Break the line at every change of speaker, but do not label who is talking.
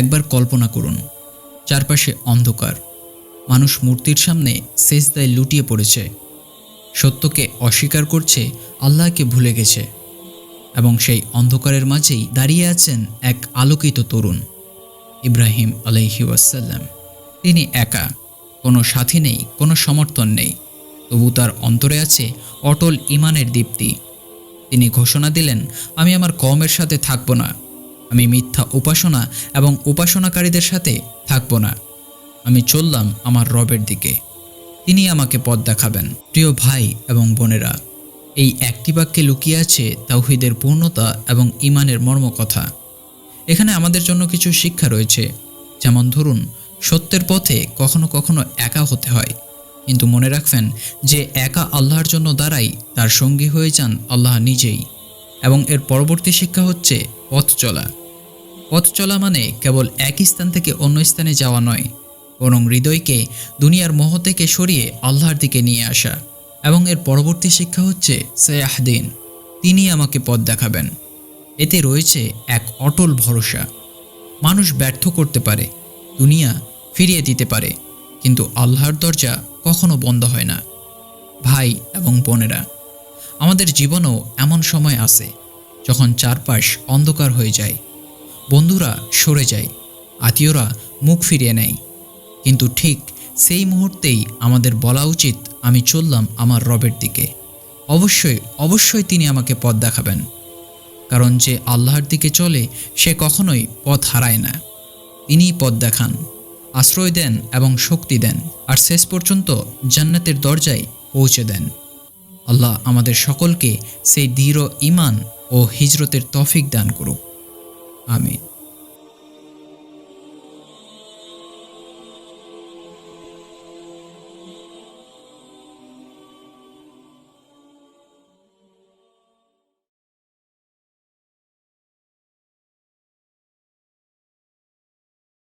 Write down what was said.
একবার কল্পনা করুন, চারপাশে অন্ধকার, মানুষ মূর্তির সামনে সেজদায় লুটিয়ে পড়েছে। সত্যকে অস্বীকার করছে, আল্লাহকে ভুলে গেছে এবং সেই অন্ধকারের মাঝেই দাঁড়িয়ে আছেন এক আলোকিত তরুণ, ইব্রাহিম আলহি ওয়াসাল্লাম। তিনি একা, কোনো সাথী নেই, কোনো সমর্থন নেই, তবু তার অন্তরে আছে অটল ইমানের দীপ্তি। তিনি ঘোষণা দিলেন, আমি আমার কমের সাথে থাকব না। আমি মিথ্যা উপাসনা এবং উপাসনাকারীদের সাথে থাকব না। আমি চললাম আমার রবের দিকে। তিনি আমাকে পথ দেখাবেন। প্রিয় ভাই এবং বোনেরা, এই একটি বাক্যে লুকিয়ে আছে তাওহিদের পূর্ণতা এবং ইমানের মর্মকথা। এখানে আমাদের জন্য কিছু শিক্ষা রয়েছে। যেমন ধরুন, সত্যের পথে কখনো কখনো একা হতে হয়। কিন্তু মনে রাখবেন যে একা আল্লাহর জন্য দাঁড়াই, তার সঙ্গী হয়ে যান আল্লাহ নিজেই। এবং এর পরবর্তী শিক্ষা হচ্ছে পথ চলা। পথ চলা মানে কেবল এক স্থান থেকে অন্য স্থানে যাওয়া নয়, বরং হৃদয়কে, দুনিয়ার মোহ থেকে সরিয়ে আল্লাহর দিকে নিয়ে আসা। এবং এর পরবর্তী শিক্ষা হচ্ছে সয়াহদিন তিনি আমাকে পথ দেখাবেন। এতে রয়েছে এক অটল ভরসা। মানুষ ব্যর্থ করতে পারে, দুনিয়া ফিরিয়ে দিতে পারে, কিন্তু আল্লাহর দরজা কখনো বন্ধ হয় না। ভাই এবং বোনেরা, আমাদের জীবনেও এমন সময় আসে, যখন চারপাশ অন্ধকার হয়ে যায়। বন্ধুরা সরে যায়, আত্মীয়রা মুখ ফিরিয়ে নেয়। কিন্তু ঠিক সেই মুহূর্তেই আমাদের বলা উচিত, আমি চললাম আমার রবের দিকে। অবশ্যই অবশ্যই তিনি আমাকে পথ দেখাবেন। কারণ যে আল্লাহর দিকে চলে, সে কখনোই পথ হারায় না। তিনিই পথ দেখান, আশ্রয় দেন এবং শক্তি দেন, আর শেষ পর্যন্ত জান্নাতের দরজায় পৌঁছে দেন। আল্লাহ আমাদের সকলকে সেই দৃঢ় ইমান ও হিজরতের তফিক দান করুক। ആമീൻ